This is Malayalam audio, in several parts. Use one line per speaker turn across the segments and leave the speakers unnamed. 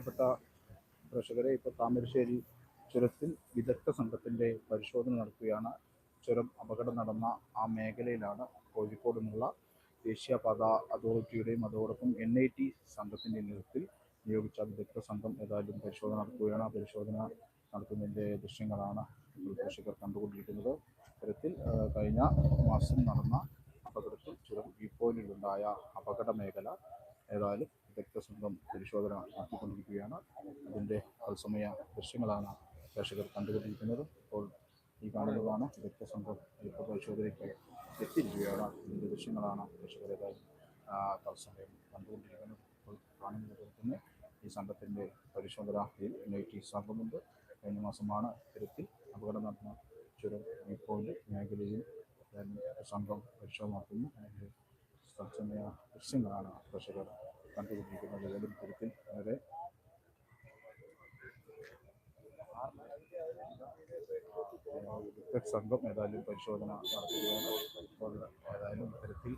പ്രിയപ്പെട്ട പ്രേക്ഷകരെ ഇപ്പോൾ താമരശ്ശേരി ചുരത്തിൽ വിദഗ്ധ സംഘത്തിന്റെ പരിശോധന നടത്തുകയാണ് ചുരം അപകടം നടന്ന ആ മേഖലയിലാണ് കോഴിക്കോട് നിന്നുള്ള ദേശീയപാത അതോറിറ്റിയുടെയും അതോടൊപ്പം എൻ ഐ ടി സംഘത്തിന്റെ നേതൃത്വത്തിൽ നിയോഗിച്ച വിദഗ്ധ സംഘം ഏതായാലും പരിശോധന നടത്തുകയാണ് ആ പരിശോധന നടത്തുന്നതിന്റെ ദൃശ്യങ്ങളാണ് പ്രേക്ഷകർ കണ്ടുകൊണ്ടിരിക്കുന്നത്. ഇത്തരത്തിൽ കഴിഞ്ഞ മാസം നടന്ന അപകടത്തിൽ ചുരം വ്യൂ പോയിന്റിലുണ്ടായ അപകട മേഖല ഏതായാലും വിദഗ്ധ സംഘം പരിശോധന നടത്തിക്കൊണ്ടിരിക്കുകയാണ്. അതിന്റെ തത്സമയ ദൃശ്യങ്ങളാണ് പ്രേക്ഷകർ കണ്ടുകൊണ്ടിരിക്കുന്നത്. ഇപ്പോൾ ഈ കാണുന്നതാണ് രക്തസംഘം പരിശോധനയ്ക്ക് എത്തിയിരിക്കുകയാണ്. ഇതിന്റെ ദൃശ്യങ്ങളാണ് പ്രേക്ഷകർ ഏതായാലും തത്സമയം കണ്ടുകൊണ്ടിരിക്കുന്നത്. ഇപ്പോൾ കാണുന്നത് തന്നെ ഈ സംഘത്തിന്റെ പരിശോധനയിൽ എൻ ഐ ടി സംഘമുണ്ട്. കഴിഞ്ഞ മാസമാണ് തിരുത്തി അപകടം നടന്ന ചുരം വ്യൂ പോയിന്റ് മേഖലയിൽ സംഘം പരിശോധന നടത്തുന്നു. അതിന്റെ തത്സമയ ദൃശ്യങ്ങളാണ് പ്രേക്ഷകർ കണ്ടുകൊണ്ടിരിക്കുന്നത് ഏതെങ്കിലും തരത്തിൽ വിദഗ്ധ സംഘം ഏതായാലും പരിശോധന നടത്തുകയാണ് അപ്പോൾ ഏതായാലും തരത്തിൽ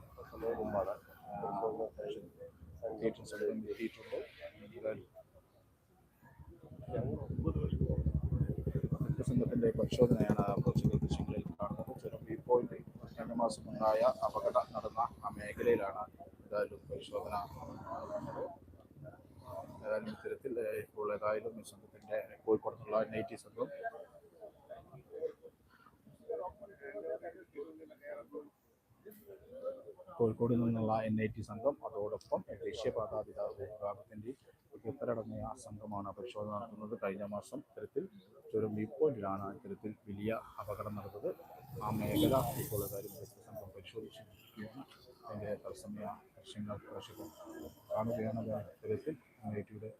എത്തിയിട്ടുണ്ട് വിദഗ്ധ പരിശോധനയാണ് പ്രേക്ഷക ദൃശ്യങ്ങളിൽ കാണുന്നത് ചുരം പോയിന്റ് കഴിഞ്ഞ മാസം മുന്നായ അപകടം നടന്ന ആ മേഖലയിലാണ് ഏതായാലും പരിശോധന നടത്തുന്നത് ഏതായാലും ഇത്തരത്തിൽ ഏതായാലും ഈ സംഘത്തിന്റെ കോഴിക്കോട് നിന്നുള്ള എൻ ഐ ടി സംഘം. കോഴിക്കോട് നിന്നുള്ള എൻ ഐ ടി സംഘം അതോടൊപ്പം ദേശീയപാത വിഭാഗത്തിന്റെ ഉത്തരടങ്ങിയ സംഘമാണ് പരിശോധന നടത്തുന്നത്. കഴിഞ്ഞ മാസം ഇത്തരത്തിൽ ചുരം വ്യൂ പോയിന്റിലാണ് ഇത്തരത്തിൽ വലിയ അപകടം നടന്നത്. ആ മേഖല ഇപ്പോൾ കാര്യം സംഘം പരിശോധിച്ചിരിക്കുകയാണ്. അതിന്റെ തത്സമയ ദൃശ്യങ്ങൾ കാണുകയാണ്. ഇത്തരത്തിൽ എൻ ഐ ടിയുടെ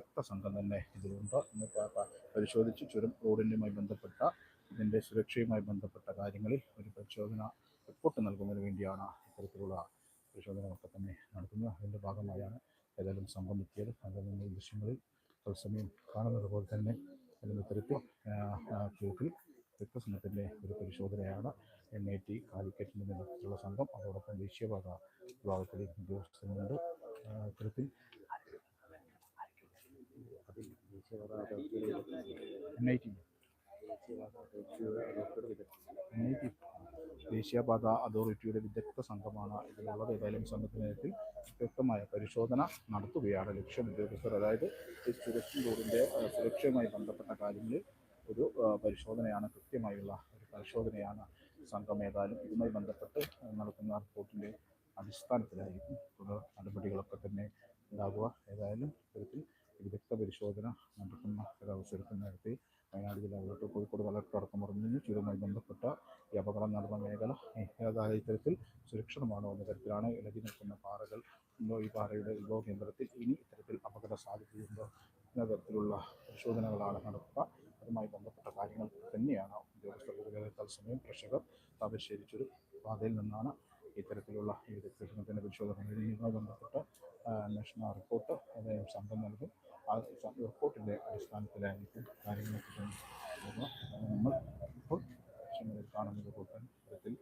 വിദഗ്ധ സംഘം തന്നെ ഇതിലുണ്ട് ഇന്ന് പരിശോധിച്ച് ചുരം റോഡിന്റെയുമായി ബന്ധപ്പെട്ട ഇതിന്റെ സുരക്ഷയുമായി ബന്ധപ്പെട്ട കാര്യങ്ങളിൽ ഒരു പരിശോധന റിപ്പോർട്ട് നൽകുന്നതിന് വേണ്ടിയാണ് ഇത്തരത്തിലുള്ള പരിശോധനകളൊക്കെ തന്നെ നടത്തുന്നത്. അതിന്റെ ഭാഗമായാണ് ഏതായാലും സംഘം എത്തിയത്. അതിൽ നിന്ന് ദൃശ്യങ്ങളിൽ തത്സമയം കാണുന്നത് പോലെ തന്നെ അതിൽ ഇത്തരത്തിൽ കേക്കിൽ രക്തസംഘത്തിന്റെ ഒരു പരിശോധനയാണ് എൻ ഐ ടി കാലിക്കറ്റിന്റെ നേതൃത്വത്തിലുള്ള സംഘം. അതോടൊപ്പം ദേശീയപാത വിഭാഗത്തിലെ ഉദ്യോഗസ്ഥരുമുണ്ട്. ആ, ഇത്തരത്തിൽ ദേശീയപാത അതോറിറ്റിയുടെ വിദഗ്ധ സംഘമാണ് ഇതിലുള്ളത് ഏതായാലും സംഘത്തിന് നേതൃത്വത്തിൽ വ്യക്തമായ പരിശോധന നടത്തുകയാണ് ലക്ഷ്യം. ഉദ്യോഗസ്ഥർ അതായത് ഈ സുരക്ഷ റോഡിന്റെ സുരക്ഷയുമായി ബന്ധപ്പെട്ട കാര്യങ്ങളിൽ ഒരു പരിശോധനയാണ് കൃത്യമായുള്ള ഒരു പരിശോധനയാണ് സംഘം ഏതായാലും ഇതുമായി ബന്ധപ്പെട്ട് നടത്തുന്ന റിപ്പോർട്ടിന്റെ അടിസ്ഥാനത്തിലായിരിക്കും തുടർ നടപടികളൊക്കെ തന്നെ ഉണ്ടാകുക ഏതായാലും ഇത്തരത്തിൽ വിദഗ്ധ പരിശോധന നടത്തുന്ന ഒരവസരത്തിൽ നടത്തി വയനാട് ജില്ലാ കളക്ടർ കോഴിക്കോട് കളക്ടർ അടക്കം പറഞ്ഞു ചുരവുമായി ബന്ധപ്പെട്ട ഈ അപകടം നടന്ന മേഖല ഏതായ ഇത്തരത്തിൽ സുരക്ഷിതമാണോ എന്ന തരത്തിലാണ് ഇളകി നിൽക്കുന്ന പാറകൾ. ഈ പാറയുടെ ഉത്ഭവ കേന്ദ്രത്തിൽ ഇനി ഇത്തരത്തിൽ അപകട സാധ്യതയുണ്ടോ എന്ന തരത്തിലുള്ള പരിശോധനകളാണ് നടക്കുക. അതുമായി ബന്ധപ്പെട്ട കാര്യങ്ങൾ തന്നെയാണ് ഉദ്യോഗസ്ഥർ തത്സമയം പ്രേക്ഷകർ താമരശ്ശേരി ചുരു പാതയിൽ നിന്നാണ് ഇത്തരത്തിലുള്ള ഈ വിദഗ്ധത്തിന്റെ പരിശോധനയുമായി ബന്ധപ്പെട്ട അന്വേഷണ റിപ്പോർട്ട് അദ്ദേഹം സംഘം നൽകും. ആ റിപ്പോർട്ടിന്റെ അടിസ്ഥാനത്തിലായിരിക്കും കാര്യങ്ങളൊക്കെ നമ്മൾ ഇപ്പോൾ കാണുന്നത് തന്നെ ഇത്തരത്തിൽ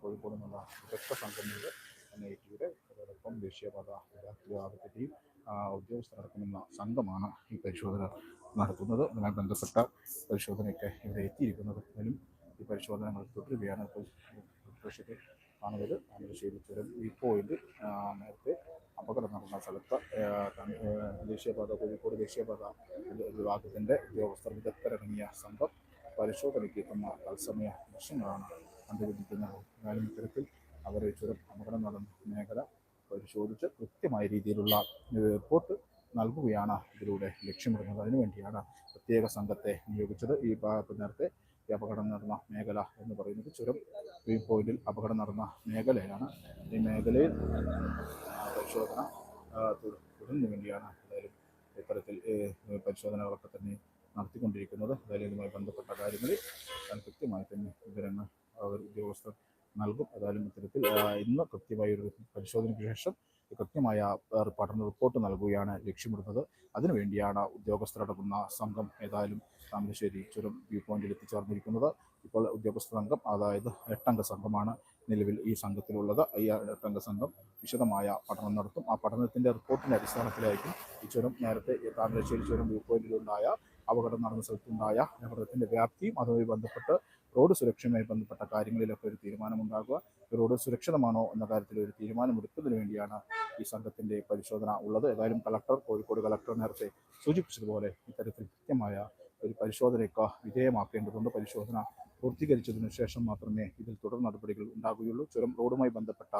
കോഴിക്കോട് നിന്നുള്ള വിദഗ്ധ സംഘങ്ങൾ എൻ ഐ ടിയുടെ അതോടൊപ്പം ദേശീയപാത വിഭാഗത്തിന്റെയും ഉദ്യോഗസ്ഥരടക്കമുള്ള സംഘമാണ് ഈ പരിശോധന നടത്തുന്നത്. അതുമായി ബന്ധപ്പെട്ട പരിശോധനയൊക്കെ ഇവിടെ എത്തിയിരിക്കുന്നത്. എന്നാലും ഈ പരിശോധനകൾ തുടരുകയാണ്. ഇപ്പോൾ കാണുന്നത്. താമരശ്ശേരി ചുരം ഈ പോയിന്റ് നേരത്തെ അപകടം നടന്ന സ്ഥലത്ത് ദേശീയപാത കോഴിക്കോട് ദേശീയപാത വിഭാഗത്തിന്റെ ഉദ്യോഗസ്ഥർ വിദഗ്ധരടങ്ങിയ സംഘം പരിശോധനയ്ക്ക് എത്തുന്ന തത്സമയ ദൃശ്യങ്ങളാണ് കണ്ടുപിടിക്കുന്നത്. എന്നാലും ഇത്തരത്തിൽ അവർ ചുരം അപകടം നടന്ന മേഖല പരിശോധിച്ച് കൃത്യമായ രീതിയിലുള്ള റിപ്പോർട്ട് നൽകുകയാണ് ഇതിലൂടെ ലക്ഷ്യമിടുന്നത്. അതിനുവേണ്ടിയാണ് പ്രത്യേക സംഘത്തെ നിയോഗിച്ചത്. ഈ ഭാഗത്ത് നേരത്തെ ഈ അപകടം നടന്ന മേഖല എന്ന് പറയുന്നത് ചുരം വ്യൂ പോയിന്റിൽ അപകടം നടന്ന മേഖലയാണ് ഈ മേഖലയിൽ പരിശോധന തുടർന്നു വേണ്ടിയാണ് എന്തായാലും ഇത്തരത്തിൽ പരിശോധനകളൊക്കെ തന്നെ നടത്തിക്കൊണ്ടിരിക്കുന്നത്. എന്തായാലും ഇതുമായി ബന്ധപ്പെട്ട കാര്യങ്ങളിൽ താൻ കൃത്യമായി തന്നെ വിവരങ്ങൾ ഉദ്യോഗസ്ഥർ നൽകും. ഏതായാലും ഇത്തരത്തിൽ ഇന്ന് കൃത്യമായ ഒരു പരിശോധനയ്ക്ക് ശേഷം കൃത്യമായ പഠന റിപ്പോർട്ട് നൽകുകയാണ് ലക്ഷ്യമിടുന്നത്. അതിനുവേണ്ടിയാണ് ഉദ്യോഗസ്ഥരടങ്ങുന്ന സംഘം ഏതായാലും താമരശ്ശേരി ചുരം വ്യൂ പോയിന്റിൽ എത്തിച്ചേർന്നിരിക്കുന്നത്. ഇപ്പോൾ ഉദ്യോഗസ്ഥ സംഘം അതായത് എട്ടംഗ സംഘമാണ് നിലവിൽ ഈ സംഘത്തിലുള്ളത്. ഈ എട്ടംഗ സംഘം വിശദമായ പഠനം നടത്തും. ആ പഠനത്തിന്റെ റിപ്പോർട്ടിന്റെ അടിസ്ഥാനത്തിലായിരിക്കും ഈ ചുരം നേരത്തെ താമരശ്ശേരി ചുരം വ്യൂ പോയിന്റിലുണ്ടായ അപകടം നടന്ന സ്ഥലത്തുണ്ടായ അപകടത്തിന്റെ വ്യാപ്തിയും അതുമായി ബന്ധപ്പെട്ട് റോഡ് സുരക്ഷയുമായി ബന്ധപ്പെട്ട കാര്യങ്ങളിലൊക്കെ ഒരു തീരുമാനമുണ്ടാകുക. റോഡ് സുരക്ഷിതമാണോ എന്ന കാര്യത്തിൽ ഒരു തീരുമാനമെടുക്കുന്നതിന് വേണ്ടിയാണ് ഈ സംഘത്തിന്റെ പരിശോധന ഉള്ളത്. ഏതായാലും കളക്ടർ കോഴിക്കോട് കളക്ടർ നേരത്തെ സൂചിപ്പിച്ചതുപോലെ ഇത്തരത്തിൽ കൃത്യമായ ഒരു പരിശോധനയ്ക്ക് വിധേയമാക്കേണ്ടതുണ്ട്. പരിശോധന പൂർത്തീകരിച്ചതിനു ശേഷം മാത്രമേ ഇതിൽ തുടർ നടപടികൾ ഉണ്ടാകുകയുള്ളൂ. ചുരം റോഡുമായി ബന്ധപ്പെട്ട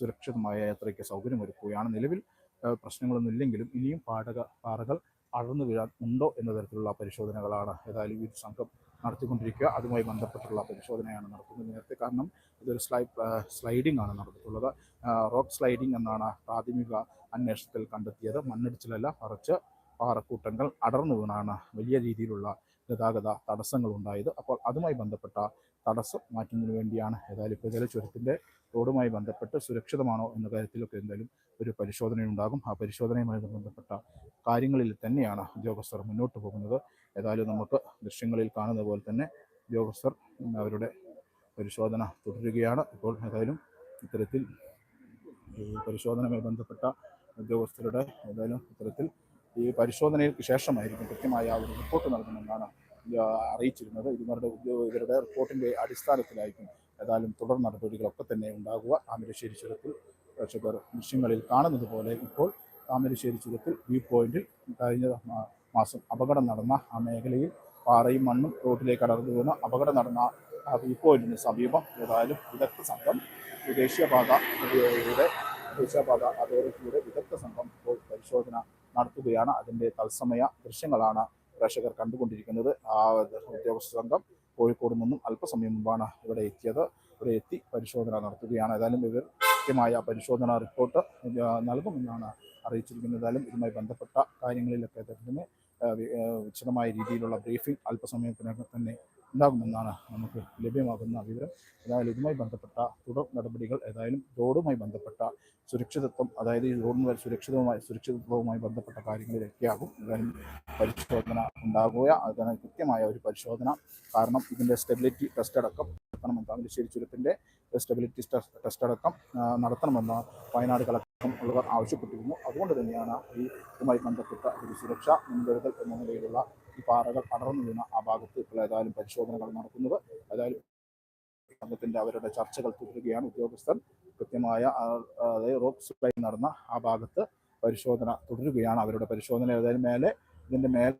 സുരക്ഷിതമായ യാത്രയ്ക്ക് സൗകര്യമൊരുക്കുകയാണ് നിലവിൽ. ഏഹ്, പ്രശ്നങ്ങളൊന്നും ഇല്ലെങ്കിലും ഇനിയും പാടക പാറകൾ അടർന്നു വീഴാൻ ഉണ്ടോ എന്ന തരത്തിലുള്ള പരിശോധനകളാണ് ഏതായാലും ഈ സംഘം നടത്തിക്കൊണ്ടിരിക്കുക. അതുമായി ബന്ധപ്പെട്ടുള്ള പരിശോധനയാണ് നടത്തുന്നത് നേരത്തെ. കാരണം ഇതൊരു സ്ലൈ സ്ലൈഡിംഗ് ആണ് നടന്നിട്ടുള്ളത്. റോക്ക് സ്ലൈഡിംഗ് എന്നാണ് പ്രാഥമിക അന്വേഷണത്തിൽ കണ്ടെത്തിയത്. മണ്ണിടിച്ചിലല്ല മറിച്ച് പാറക്കൂട്ടങ്ങൾ അടർന്നു വീണാണ് വലിയ രീതിയിലുള്ള ഗതാഗത തടസ്സങ്ങൾ ഉണ്ടായത് അപ്പോൾ അതുമായി ബന്ധപ്പെട്ട തടസ്സം മാറ്റുന്നതിന് വേണ്ടിയാണ് ഏതായാലും ഇപ്പോൾ ജലചുരത്തിന്റെ റോഡുമായി ബന്ധപ്പെട്ട് സുരക്ഷിതമാണോ എന്ന കാര്യത്തിലൊക്കെ എന്തായാലും ഒരു പരിശോധനയുണ്ടാകും. ആ പരിശോധനയുമായി ബന്ധപ്പെട്ട കാര്യങ്ങളിൽ തന്നെയാണ് ഉദ്യോഗസ്ഥർ മുന്നോട്ട് പോകുന്നത്. ഏതായാലും നമുക്ക് ദൃശ്യങ്ങളിൽ കാണുന്ന പോലെ തന്നെ ഉദ്യോഗസ്ഥർ അവരുടെ പരിശോധന തുടരുകയാണ്. ഇപ്പോൾ ഏതായാലും ഇത്തരത്തിൽ ഈ പരിശോധനയുമായി ബന്ധപ്പെട്ട ഉദ്യോഗസ്ഥരുടെ ഏതായാലും ഇത്തരത്തിൽ ഈ പരിശോധനയ്ക്ക് ശേഷമായിരിക്കും കൃത്യമായ ഒരു റിപ്പോർട്ട് നൽകുമെന്നാണ് അറിയിച്ചിരുന്നത്. ഇവരുടെ ഉദ്യോഗ ഇവരുടെ റിപ്പോർട്ടിന്റെ അടിസ്ഥാനത്തിലായിരിക്കും ഏതായാലും തുടർ നടപടികളൊക്കെ തന്നെ ഉണ്ടാകുക താമരശ്ശേരി ചുരത്തിൽ പ്രേക്ഷകർ ദൃശ്യങ്ങളിൽ കാണുന്നത് പോലെ ഇപ്പോൾ താമരശ്ശേരി ചുരത്തിൽ വ്യൂ പോയിന്റിൽ കഴിഞ്ഞ മാസം അപകടം നടന്ന ആ മേഖലയിൽ പാറയും മണ്ണും റോഡിലേക്ക് അടർന്നു വീണ് അപകടം നടന്ന ആ വ്യൂ പോയിന്റിന് സമീപം ഏതായാലും വിദഗ്ധ സംഘം ദേശീയപാത ദേശീയപാത അതോറിറ്റിയുടെ വിദഗ്ധ സംഘം ഇപ്പോൾ പരിശോധന നടത്തുകയാണ്. അതിന്റെ തത്സമയ ദൃശ്യങ്ങളാണ് പ്രേക്ഷകർ കണ്ടുകൊണ്ടിരിക്കുന്നത്. ആ ഉദ്യോഗസ്ഥ സംഘം കോഴിക്കോട് നിന്നും അല്പസമയം മുമ്പാണ് ഇവിടെ എത്തിയത്. ഇവിടെ എത്തി പരിശോധന നടത്തുകയാണ്. ഏതായാലും ഇവർ കൃത്യമായ പരിശോധന റിപ്പോർട്ട് നൽകുമെന്നാണ് അറിയിച്ചിരിക്കുന്നത്. ഏതായാലും ഇതുമായി ബന്ധപ്പെട്ട കാര്യങ്ങളിലൊക്കെ തന്നെ വിശദമായ രീതിയിലുള്ള ബ്രീഫിംഗ് അല്പസമയത്തിനകം തന്നെ ഉണ്ടാകുമെന്നാണ് നമുക്ക് ലഭ്യമാകുന്ന വിവരം. അതായത് ഇതുമായി ബന്ധപ്പെട്ട തുടർ നടപടികൾ ഏതായാലും റോഡുമായി ബന്ധപ്പെട്ട സുരക്ഷിതത്വം അതായത് ഈ റോഡിന് സുരക്ഷിതവുമായി സുരക്ഷിതത്വവുമായി ബന്ധപ്പെട്ട കാര്യങ്ങളിലൊക്കെയാകും. ഏതായാലും പരിശോധന ഉണ്ടാകുക. അതിന് കൃത്യമായ ഒരു പരിശോധന. കാരണം ഇതിന്റെ സ്റ്റെബിലിറ്റി ടെസ്റ്റ് അടക്കം നടത്തണമെന്ന് താമരശ്ശേരി ചുരത്തിന്റെ സ്റ്റെബിലിറ്റി ടെസ്റ്റ് അടക്കം നടത്തണമെന്ന് വയനാട് കളക്ടറും ഉള്ളവർ ആവശ്യപ്പെട്ടിരുന്നു. അതുകൊണ്ട് തന്നെയാണ് ഈ ഇതുമായി ബന്ധപ്പെട്ട ഒരു സുരക്ഷ മുൻകരുതൽ എന്ന നിലയിലുള്ള ഈ പാറകൾ അടർന്നു വീണ ആ ഭാഗത്ത് ഇപ്പോൾ ഏതായാലും പരിശോധനകൾ നടക്കുന്നത്. ഏതായാലും സംഘത്തിന്റെ അവരുടെ ചർച്ചകൾ തുടരുകയാണ് ഉദ്യോഗസ്ഥർ കൃത്യമായ റോപ്പ് സപ്ലൈ നടന്ന ആ ഭാഗത്ത് പരിശോധന തുടരുകയാണ് അവരുടെ പരിശോധന. ഏതായാലും മേലെ ഇതിന്റെ മേൽ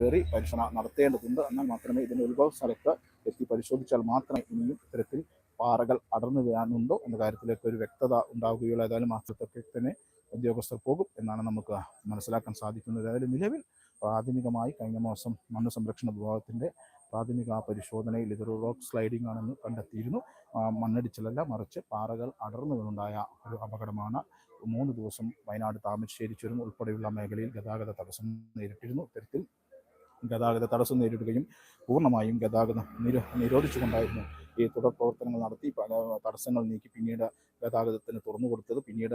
കയറി പരിശോധന നടത്തേണ്ടതുണ്ട്. എന്നാൽ മാത്രമേ ഇതിന്റെ ഉത്ഭവ സ്ഥലത്ത് എത്തി പരിശോധിച്ചാൽ മാത്രമേ ഇനിയും ഇത്തരത്തിൽ പാറകൾ അടർന്നു വീഴാനുണ്ടോ എന്ന കാര്യത്തിലേക്ക് ഒരു വ്യക്തത ഉണ്ടാവുകയുള്ളൂ. ഏതായാലും ആ സ്ഥലത്തൊക്കെ തന്നെ ഉദ്യോഗസ്ഥർ പോകും എന്നാണ് നമുക്ക് മനസ്സിലാക്കാൻ സാധിക്കുന്നത്. ഏതായാലും നിലവിൽ പ്രാഥമികമായി കഴിഞ്ഞ മാസം മണ്ണ് സംരക്ഷണ വിഭാഗത്തിന്റെ പ്രാഥമിക പരിശോധനയിൽ ഇതൊരു റോക്ക് സ്ലൈഡിംഗ് ആണെന്ന് കണ്ടെത്തിയിരുന്നു. മണ്ണിടിച്ചിലല്ല മറിച്ച് പാറകൾ അടർന്നു വീണുണ്ടായ ഒരു അപകടമാണ്. മൂന്ന് ദിവസം വയനാട് താമരശ്ശേരി ചുരം ഉൾപ്പെടെയുള്ള മേഖലയിൽ ഗതാഗത തടസ്സം നേരിട്ടിരുന്നു. ഇത്തരത്തിൽ ഗതാഗത തടസ്സം നേരിടുകയും പൂർണമായും ഗതാഗതം നിരോ നിരോധിച്ചുകൊണ്ടായിരുന്നു ഈ തുടർ പ്രവർത്തനങ്ങൾ നടത്തി. തടസ്സങ്ങൾ നീക്കി പിന്നീട് ഗതാഗതത്തിന് തുറന്നു കൊടുത്തത്. പിന്നീട്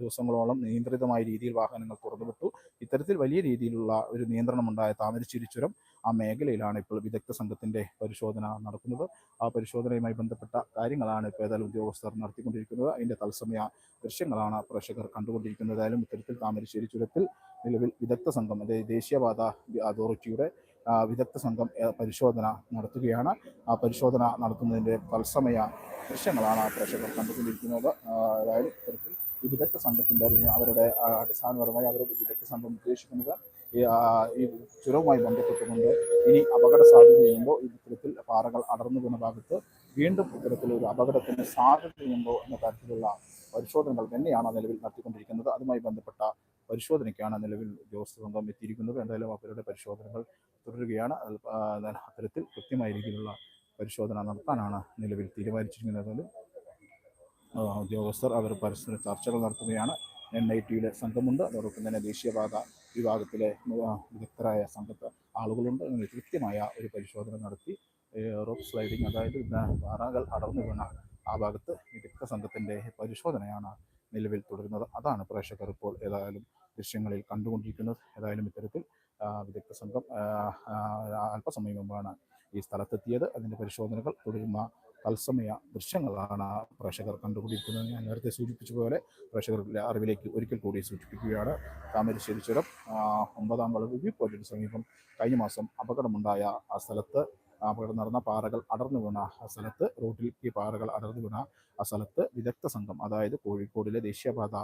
ദിവസങ്ങളോളം നിയന്ത്രിതമായ രീതിയിൽ വാഹനങ്ങൾ തുറന്നുവിട്ടു ഇത്തരത്തിൽ വലിയ രീതിയിലുള്ള ഒരു നിയന്ത്രണമുണ്ടായ താമരശ്ശേരി ചുരം ആ മേഖലയിലാണ് ഇപ്പോൾ വിദഗ്ധ സംഘത്തിന്റെ പരിശോധന നടക്കുന്നത്. ആ പരിശോധനയുമായി ബന്ധപ്പെട്ട കാര്യങ്ങളാണ് ഇപ്പോൾ ഏതായാലും ഉദ്യോഗസ്ഥർ നടത്തിക്കൊണ്ടിരിക്കുന്നത്. അതിന്റെ തത്സമയ ദൃശ്യങ്ങളാണ് പ്രേക്ഷകർ കണ്ടുകൊണ്ടിരിക്കുന്നത്. ഏതായാലും ഇത്തരത്തിൽ താമരശ്ശേരി ചുരത്തിൽ നിലവിൽ വിദഗ്ധ സംഘം അതായത് ദേശീയപാത അതോറിറ്റിയുടെ വിദഗ്ധ സംഘം പരിശോധന നടത്തുകയാണ്. ആ പരിശോധന നടത്തുന്നതിന്റെ തത്സമയ ദൃശ്യങ്ങളാണ് പ്രേക്ഷകർ കണ്ടുകൊണ്ടിരിക്കുന്നത്. ഏതായാലും ഇത്തരത്തിൽ ഈ വിദഗ്ധ സംഘത്തിന്റെ അവരുടെ അടിസ്ഥാനപരമായി അവരുടെ വിദഗ്ധ സംഘം ഉദ്ദേശിക്കുന്നത് ഈ ചുരവുമായി ബന്ധപ്പെട്ടുകൊണ്ട് ഇനി അപകട സാധ്യത ചെയ്യുമ്പോൾ ഇത്തരത്തിൽ പാറകൾ അടർന്നു പോകുന്ന ഭാഗത്ത് വീണ്ടും ഇത്തരത്തിലൊരു അപകടത്തിന് സാധ്യത ചെയ്യുമ്പോൾ എന്ന തരത്തിലുള്ള പരിശോധനകൾ തന്നെയാണ് നിലവിൽ നടത്തിക്കൊണ്ടിരിക്കുന്നത്. അതുമായി ബന്ധപ്പെട്ട പരിശോധനയ്ക്കാണ് നിലവിൽ ഉദ്യോഗസ്ഥ സംഘം എത്തിയിരിക്കുന്നത്. എന്തായാലും അവരുടെ പരിശോധനകൾ തുടരുകയാണ്. അത്തരത്തിൽ കൃത്യമായ രീതിയിലുള്ള പരിശോധന നടത്താനാണ് നിലവിൽ തീരുമാനിച്ചിരിക്കുന്നത്. ഉദ്യോഗസ്ഥർ അവർ പരസ്പര ചർച്ചകൾ നടത്തുകയാണ്. എൻ ഐ ടിയുടെ സംഘമുണ്ട്. അതോടൊപ്പം തന്നെ ദേശീയപാത വിഭാഗത്തിലെ വിദഗ്ധരായ സംഘത്തെ ആളുകളുണ്ട്. കൃത്യമായ ഒരു പരിശോധന നടത്തി. റോപ്പ് സ്ലൈഡിങ് അതായത് പാറകൾ അടർന്നു വീണ ആ ഭാഗത്ത് വിദഗ്ധ സംഘത്തിന്റെ പരിശോധനയാണ് നിലവിൽ തുടരുന്നത്. അതാണ് പ്രേക്ഷകർ ഇപ്പോൾ ഏതായാലും ദൃശ്യങ്ങളിൽ കണ്ടുകൊണ്ടിരിക്കുന്നത്. ഏതായാലും ഇത്തരത്തിൽ വിദഗ്ധ സംഘം അല്പസമയം മുമ്പാണ് ഈ സ്ഥലത്തെത്തിയത്. അതിന്റെ പരിശോധനകൾ തുടരുന്ന തത്സമയ ദൃശ്യങ്ങളാണ് പ്രേക്ഷകർ കണ്ടുകൊണ്ടിരിക്കുന്നത്. ഞാൻ നേരത്തെ സൂചിപ്പിച്ച പോലെ പ്രേക്ഷകരുടെ അറിവിലേക്ക് ഒരിക്കൽ കൂടി സൂചിപ്പിക്കുകയാണ്. താമരശ്ശേരി ചുരം ഒമ്പതാം വളവ് വി പോയിന്റിന് സമീപം കഴിഞ്ഞ മാസം അപകടമുണ്ടായ ആ സ്ഥലത്ത് അപകടം നടന്ന പാറകൾ അടർന്നു വീണ ആ സ്ഥലത്ത് ഈ പാറകൾ അടർന്നു വീണ ആ സ്ഥലത്ത് വിദഗ്ധ സംഘം അതായത് കോഴിക്കോടിലെ ദേശീയപാത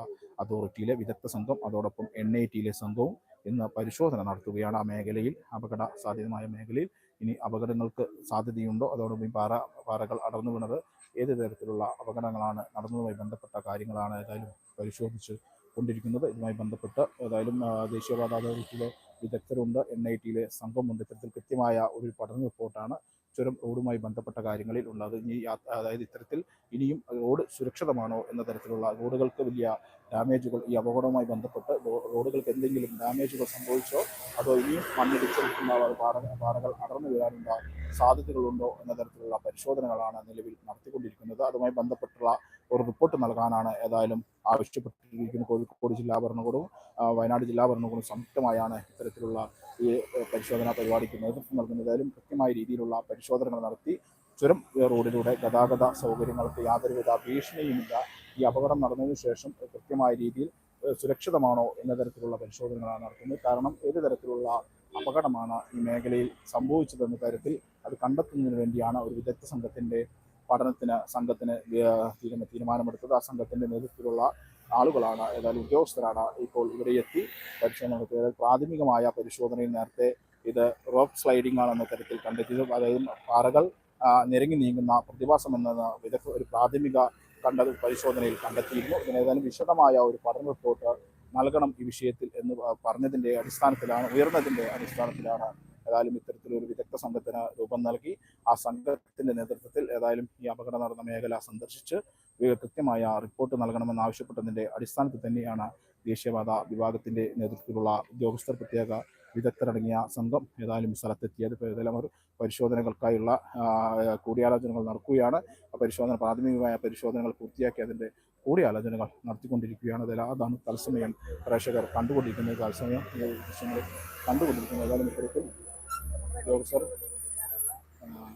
അതോറിറ്റിയിലെ വിദഗ്ധ സംഘം അതോടൊപ്പം എൻ ഐ ടിയിലെ സംഘവും ഇന്ന് പരിശോധന നടത്തുകയാണ് ആ മേഖലയിൽ അപകട സാധ്യതമായ മേഖലയിൽ. ഇനി അപകടങ്ങൾക്ക് സാധ്യതയുണ്ടോ? അതോടൊപ്പം പാറ പാറകൾ അടർന്നു വീണത് ഏത് തരത്തിലുള്ള അപകടങ്ങളാണ് നടന്നതുമായി ബന്ധപ്പെട്ട കാര്യങ്ങളാണ് ഏതായാലും പരിശോധിച്ച് കൊണ്ടിരിക്കുന്നത്. ഇതുമായി ബന്ധപ്പെട്ട് ഏതായാലും ദേശീയപാത അതോറിറ്റിയിലെ വിദഗ്ധരുണ്ട്. N I ടിയിലെ സംഘമുണ്ട്. ഇത്തരത്തിൽ കൃത്യമായ ഒരു പഠന റിപ്പോർട്ടാണ് ചുരം റോഡുമായി ബന്ധപ്പെട്ട കാര്യങ്ങളിൽ ഉള്ളത് ഇനി അതായത് ഇത്തരത്തിൽ ഇനിയും റോഡ് സുരക്ഷിതമാണോ എന്ന തരത്തിലുള്ള റോഡുകൾക്ക് വലിയ ഡാമേജുകൾ ഈ അപകടവുമായി ബന്ധപ്പെട്ട് റോഡുകൾക്ക് എന്തെങ്കിലും ഡാമേജുകൾ സംഭവിച്ചോ? അതോ ഇനിയും മണ്ണിടിച്ചിരിക്കുന്ന പാറകൾ പാറകൾ അടർന്നു വീഴാനുള്ള സാധ്യതകളുണ്ടോ എന്ന തരത്തിലുള്ള പരിശോധനകളാണ് നിലവിൽ നടത്തിക്കൊണ്ടിരിക്കുന്നത്. അതുമായി ബന്ധപ്പെട്ടുള്ള ഒരു റിപ്പോർട്ട് നൽകാനാണ് ഏതായാലും ആവശ്യപ്പെട്ടിരിക്കുന്നത് കോഴിക്കോട് ജില്ലാ ഭരണകൂടവും വയനാട് ജില്ലാ ഭരണകൂടവും സംയുക്തമായാണ് ഇത്തരത്തിലുള്ള ഈ പരിശോധനാ പരിപാടിക്ക് നേതൃത്വം നൽകുന്നത്. ഏതായാലും കൃത്യമായ രീതിയിലുള്ള പരിശോധനകൾ നടത്തി ചുരം റോഡിലൂടെ ഗതാഗത സൗകര്യങ്ങൾക്ക് യാതൊരുവിധ ഭീഷണിയുമില്ല. ഈ അപകടം നടന്നതിന് ശേഷം കൃത്യമായ രീതിയിൽ സുരക്ഷിതമാണോ എന്ന തരത്തിലുള്ള പരിശോധനകളാണ് നടത്തുന്നത്. കാരണം ഏത് തരത്തിലുള്ള അപകടമാണ് ഈ മേഖലയിൽ സംഭവിച്ചതെന്ന കാര്യത്തിൽ അത് കണ്ടെത്തുന്നതിന് വേണ്ടിയാണ് ഒരു വിദഗ്ധ സംഘത്തിന്റെ പഠനത്തിന് സംഘത്തിന് തീരുമാനമെടുത്തത് ആ സംഘത്തിന്റെ നേതൃത്വത്തിലുള്ള ആളുകളാണ്. ഏതായാലും ഉദ്യോഗസ്ഥരാണ് ഇപ്പോൾ ഇവിടെ എത്തി. പരിശോധന നടത്തിയത് പ്രാഥമികമായ പരിശോധനയിൽ നേരത്തെ ഇത് റോക്ക് സ്ലൈഡിംഗ് ആണെന്ന തരത്തിൽ കണ്ടെത്തിയത്. അതായത് പാറകൾ നിരങ്ങി നീങ്ങുന്ന പ്രതിഭാസം എന്ന വിദഗ്ധ ഒരു പ്രാഥമിക കണ്ട പരിശോധനയിൽ കണ്ടെത്തിയിരുന്നു. ഇതിനേതായാലും വിശദമായ ഒരു പഠന റിപ്പോർട്ട് നൽകണം ഈ വിഷയത്തിൽ എന്ന് പറഞ്ഞതിന്റെ അടിസ്ഥാനത്തിലാണ് ഉയർന്നതിന്റെ അടിസ്ഥാനത്തിലാണ് ഏതായാലും ഇത്തരത്തിലൊരു വിദഗ്ധ സംഘത്തിന് രൂപം നൽകി. ആ സംഘത്തിന്റെ നേതൃത്വത്തിൽ ഏതായാലും ഈ അപകടം നടന്ന മേഖല സന്ദർശിച്ച് കൃത്യമായ റിപ്പോർട്ട് നൽകണമെന്ന് ആവശ്യപ്പെട്ടതിന്റെ അടിസ്ഥാനത്തിൽ തന്നെയാണ് ദേശീയപാത വിഭാഗത്തിന്റെ നേതൃത്വത്തിലുള്ള ഉദ്യോഗസ്ഥർ പ്രത്യേക വിദഗ്ധരടങ്ങിയ സംഘം ഏതായാലും സ്ഥലത്തെത്തിയത്. ഏതായാലും അവർ പരിശോധനകൾക്കായുള്ള കൂടിയാലോചനകൾ നടക്കുകയാണ്. പരിശോധന പ്രാഥമികമായ പരിശോധനകൾ പൂർത്തിയാക്കി അതിന്റെ കൂടിയാലോചനകൾ നടത്തിക്കൊണ്ടിരിക്കുകയാണ്. അതിൽ അതാണ് തത്സമയം പ്രേക്ഷകർ കണ്ടുകൊണ്ടിരിക്കുന്നത്. തത്സമയം ദൃശ്യങ്ങൾ കണ്ടുകൊണ്ടിരിക്കുന്നത്. ഏതായാലും ഇത്തരത്തിൽ ഉദ്യോഗസ്ഥർ ആ,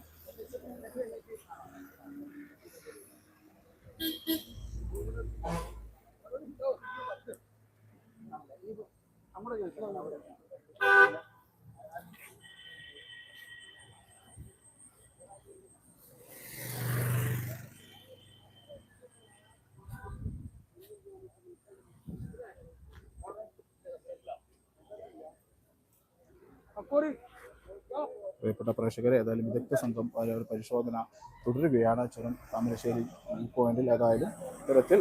പ്രിയപ്പെട്ട പ്രേക്ഷകരെ ഏതായാലും വിദഗ്ധ സംഘം ഒരു പരിശോധന തുടരുകയാണ് ചുരം താമരശ്ശേരി പോയിന്റിൽ. ഏതായാലും ഇത്തരത്തിൽ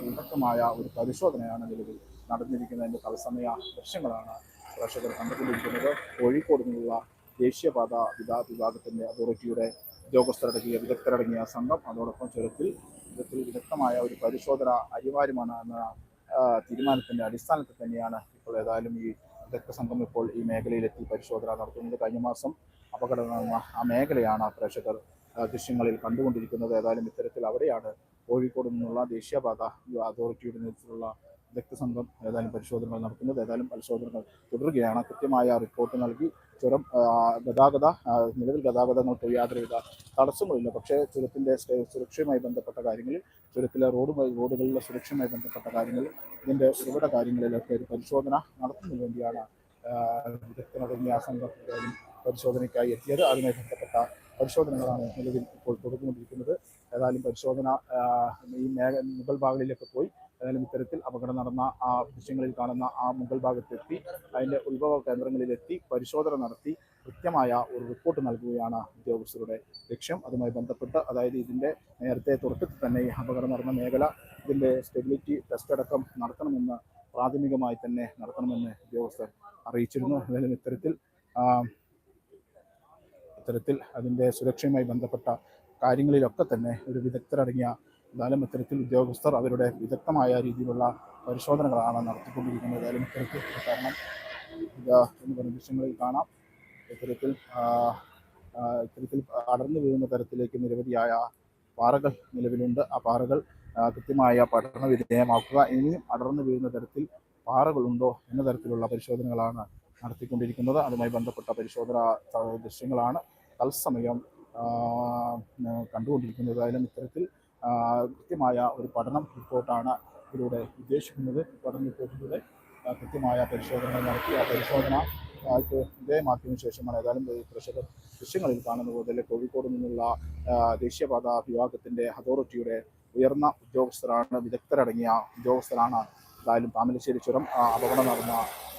വിദഗ്ധമായ ഒരു പരിശോധനയാണ് നിലവിൽ നടന്നിരിക്കുന്നതിന്റെ തത്സമയ ദൃശ്യങ്ങളാണ് പ്രേക്ഷകർ കണ്ടുകൊണ്ടിരിക്കുന്നത്. കോഴിക്കോട് നിന്നുള്ള ദേശീയപാത വിതാ വിഭാഗത്തിന്റെ അതോറിറ്റിയുടെ ഉദ്യോഗസ്ഥരടങ്ങിയ വിദഗ്ധരടങ്ങിയ സംഘം. അതോടൊപ്പം ചുരത്തിൽ ഇത്തരത്തിൽ വിദഗ്ധമായ ഒരു പരിശോധന അനിവാര്യമാണ് എന്ന തീരുമാനത്തിന്റെ അടിസ്ഥാനത്തിൽ തന്നെയാണ് ഇപ്പോൾ ഏതായാലും ഈ വിദഗ്ധ സംഘം ഇപ്പോൾ ഈ മേഖലയിലെത്തി പരിശോധന നടത്തുന്നത്. കഴിഞ്ഞ മാസം അപകടം നടന്ന ആ മേഖലയാണ് പ്രേക്ഷകർ ദൃശ്യങ്ങളിൽ കണ്ടുകൊണ്ടിരിക്കുന്നത്. ഏതായാലും ഇത്തരത്തിൽ അവിടെയാണ് കോഴിക്കോട് നിന്നുള്ള ദേശീയപാത അതോറിറ്റിയുടെ നേതൃത്വത്തിലുള്ള വിദഗ്ധ സംഘം ഏതായാലും പരിശോധനകൾ നടത്തുന്നത്. ഏതായാലും പരിശോധനകൾ തുടരുകയാണ്. കൃത്യമായ റിപ്പോർട്ട് നൽകി ചുരം ആ, ഗതാഗത ആ, നിലവിൽ ഗതാഗതങ്ങൾക്ക് യാതൊരുവിധ തടസ്സങ്ങളില്ല പക്ഷേ ചുരത്തിന്റെ സുരക്ഷയുമായി ബന്ധപ്പെട്ട കാര്യങ്ങളിൽ ചുരത്തിലെ റോഡുമായി റോഡുകളിലെ സുരക്ഷയുമായി ബന്ധപ്പെട്ട കാര്യങ്ങളിൽ ഇതിന്റെ ഉറവിട കാര്യങ്ങളിലൊക്കെ ഒരു പരിശോധന നടത്തുന്നതിന് വേണ്ടിയാണ് ആ, വിദഗ്ധനടങ്ങിയ സംഘം പരിശോധനയ്ക്കായി എത്തിയത്. അതുമായി ബന്ധപ്പെട്ട പരിശോധനകളാണ് നിലവിൽ ഇപ്പോൾ തുടർന്നുകൊണ്ടിരിക്കുന്നത്. ഏതായാലും പരിശോധന ഈ മേഖല മുകൾ ഭാഗങ്ങളിലൊക്കെ പോയി. ഏതായാലും ഇത്തരത്തിൽ അപകടം നടന്ന ആ ദൃശ്യങ്ങളിൽ കാണുന്ന ആ മുകൾ ഭാഗത്തെത്തി അതിന്റെ ഉത്ഭവ കേന്ദ്രങ്ങളിലെത്തി പരിശോധന നടത്തി കൃത്യമായ ഒരു റിപ്പോർട്ട് നൽകുകയാണ് ഉദ്യോഗസ്ഥരുടെ ലക്ഷ്യം. അതുമായി ബന്ധപ്പെട്ട് അതായത് ഇതിന്റെ നേരത്തെ തുടക്കത്തിൽ തന്നെ ഈ അപകടം നടന്ന മേഖല ഇതിന്റെ സ്റ്റെബിലിറ്റി ടെസ്റ്റ് അടക്കം നടത്തണമെന്ന് പ്രാഥമികമായി തന്നെ നടത്തണമെന്ന് ഉദ്യോഗസ്ഥർ അറിയിച്ചിരുന്നു. ഏതായാലും ഇത്തരത്തിൽ ഇത്തരത്തിൽ അതിന്റെ സുരക്ഷയുമായി ബന്ധപ്പെട്ട കാര്യങ്ങളിലൊക്കെ തന്നെ ഒരു വിദഗ്ധരടങ്ങിയ എന്തായാലും ഇത്തരത്തിൽ ഉദ്യോഗസ്ഥർ അവരുടെ വിദഗ്ധമായ രീതിയിലുള്ള പരിശോധനകളാണ് നടത്തിക്കൊണ്ടിരിക്കുന്നത്. ഏതായാലും ഇത്തരത്തിൽ കാരണം ഇത് എന്ന് പറയുന്ന ദൃശ്യങ്ങളിൽ കാണാം. ഇത്തരത്തിൽ ഇത്തരത്തിൽ അടർന്നു വീഴുന്ന തരത്തിലേക്ക് നിരവധിയായ പാറകൾ നിലവിലുണ്ട്. ആ പാറകൾ കൃത്യമായ പഠന വിധേയമാക്കുക. ഇനിയും അടർന്നു വീഴുന്ന തരത്തിൽ പാറകളുണ്ടോ എന്ന തരത്തിലുള്ള പരിശോധനകളാണ് നടത്തിക്കൊണ്ടിരിക്കുന്നത്. അതുമായി ബന്ധപ്പെട്ട പരിശോധന ദൃശ്യങ്ങളാണ് തത്സമയം കണ്ടുകൊണ്ടിരിക്കുന്നത്. ഏതായാലും ഇത്തരത്തിൽ കൃത്യമായ ഒരു പഠനം റിപ്പോർട്ടാണ് ഇതിലൂടെ ഉദ്ദേശിക്കുന്നത്. പഠന റിപ്പോർട്ടിലൂടെ കൃത്യമായ പരിശോധന നടത്തി. ആ പരിശോധന വിധേയമാക്കിയതിനു ശേഷമാണ് ഏതായാലും ഈ പ്രഷർ ദൃശ്യങ്ങളിൽ കാണുന്ന പോലെ കോഴിക്കോട് നിന്നുള്ള ദേശീയപാത വിഭാഗത്തിന്റെ അതോറിറ്റിയുടെ ഉയർന്ന ഉദ്യോഗസ്ഥരാണ് വിദഗ്ധരടങ്ങിയ ഉദ്യോഗസ്ഥരാണ് എന്തായാലും താമരശ്ശേരി ചുരം അപകടം നടന്ന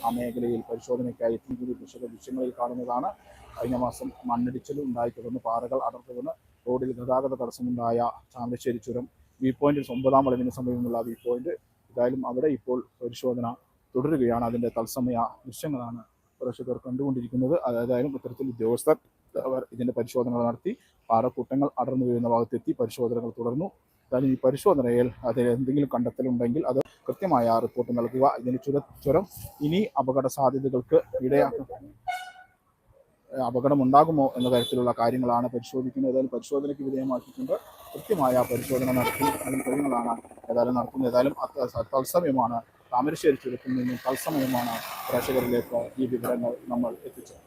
ആ മേഖലയിൽ പരിശോധനയ്ക്കായി എത്തിയിരിക്കുന്ന ദൃശ്യങ്ങളിൽ കാണുന്നതാണ്. കഴിഞ്ഞ മാസം മണ്ണിടിച്ചിൽ ഉണ്ടായി തുടർന്ന് പാറകൾ അടർന്നു വീണ്. റോഡിൽ ഗതാഗത തടസ്സമുണ്ടായ താമരശ്ശേരി ചുരം വി പോയിന്റിൽ ഒമ്പതാം വളവിന് സമീപമുള്ള വി പോയിന്റ്. ഏതായാലും അവിടെ ഇപ്പോൾ പരിശോധന തുടരുകയാണ്. അതിന്റെ തത്സമയ ദൃശ്യങ്ങളാണ് പ്രേക്ഷകർ കണ്ടുകൊണ്ടിരിക്കുന്നത്. അതായാലും ഇത്തരത്തിൽ ഉദ്യോഗസ്ഥർ അവർ ഇതിന്റെ പരിശോധനകൾ നടത്തി പാറക്കൂട്ടങ്ങൾ അടർന്നു വീഴുന്ന ഭാഗത്തെത്തി പരിശോധനകൾ തുടർന്നു. ഏതായാലും ഈ പരിശോധനയിൽ അതിൽ എന്തെങ്കിലും കണ്ടെത്തലുണ്ടെങ്കിൽ അത് കൃത്യമായ റിപ്പോർട്ട് നൽകുക. ഇതിന് ചുര ചുരം ഇനി അപകട സാധ്യതകൾക്ക് ഇടയാക്കും. അപകടം ഉണ്ടാകുമോ എന്ന തരത്തിലുള്ള കാര്യങ്ങളാണ് പരിശോധിക്കുന്നത്. ഏതായാലും പരിശോധനയ്ക്ക് വിധേയമാക്കിക്കൊണ്ട് കൃത്യമായ പരിശോധന നടത്തി അതിന് കാര്യങ്ങളാണ് ഏതായാലും നടത്തുന്നത് ഏതായാലും തത്സമയമാണ് താമരശ്ശേരി ചുരത്തിൽ നിന്നും തത്സമയമാണ് പ്രേക്ഷകരിലേക്ക് ഈ വിവരങ്ങൾ നമ്മൾ എത്തിച്ചത്.